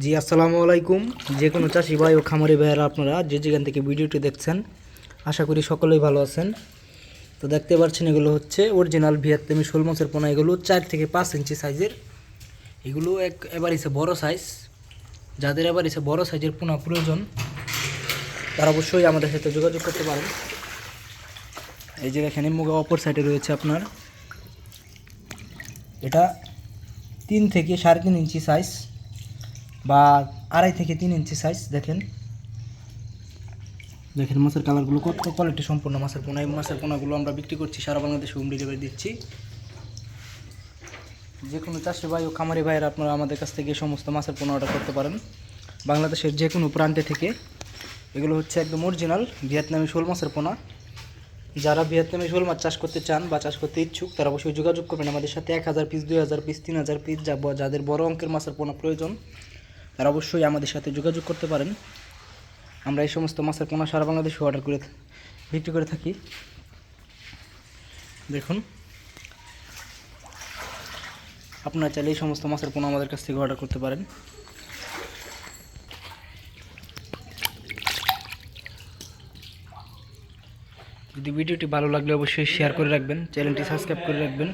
জি, আসসালামু আলাইকুম। যে কোনো চাষি ভাই ও খামারি ভাইয়েরা আপনারা যে যেখান থেকে ভিডিওটি দেখছেন, আশা করি সকলেই ভালো আছেন। তো দেখতে পাচ্ছেন এগুলো হচ্ছে অরিজিনাল ভিয়েতনামি শোল মাছের পোনা। এগুলো চার থেকে পাঁচ ইঞ্চি সাইজের এগুলো এক এবার এসে বড় সাইজ যাদের এবার এসে বড় সাইজের পোনা প্রয়োজন, তারা অবশ্যই আমাদের সাথে যোগাযোগ করতে পারেন। এই যে এখানে মুগা অপর সাইডে রয়েছে আপনার। এটা তিন থেকে সাড়ে তিন ইঞ্চি সাইজ বা আড়াই থেকে তিন ইঞ্চি সাইজ দেখেন। দেখেন মাছের কালারগুলো কত কোয়ালিটি সম্পূর্ণ মাছের পোনা। এই মাছের পোনাগুলো আমরা বিক্রি করছি, সারা বাংলাদেশে হোম ডেলিভারি দিচ্ছি। যে কোনো চাষি ভাই ও খামারি ভাইয়েরা আপনারা আমাদের কাছ থেকে সমস্ত মাছের পোনা অর্ডার করতে পারেন। বাংলাদেশের যে কোনো প্রান্তে থেকে। এগুলো হচ্ছে একদম অরিজিনাল ভিয়েতনামি শোল মাছের পোনা। যারা ভিয়েতনামি শোল মাছ চাষ করতে চান বা চাষ করতে ইচ্ছুক, তারা অবশ্যই যোগাযোগ করবেন। আমাদের সাথে এক হাজার পিস দুই হাজার পিস তিন হাজার পিস যা যাদের বড় অঙ্কের মাছের পোনা প্রয়োজন। তারা অবশ্যই আমাদের সাথে যোগাযোগ করতে পারেন। আমরা এই সমস্ত মাছের পোনা সারা বাংলাদেশে অর্ডার করে বিক্রি করে থাকি। দেখুন। আপনারা চাইলে এই সমস্ত মাছের পোনা আমাদের কাছ থেকে অর্ডার করতে পারেন। যদি ভিডিওটি ভালো লাগলে অবশ্যই শেয়ার করে রাখবেন চ্যানেলটি সাবস্ক্রাইব করে রাখবেন।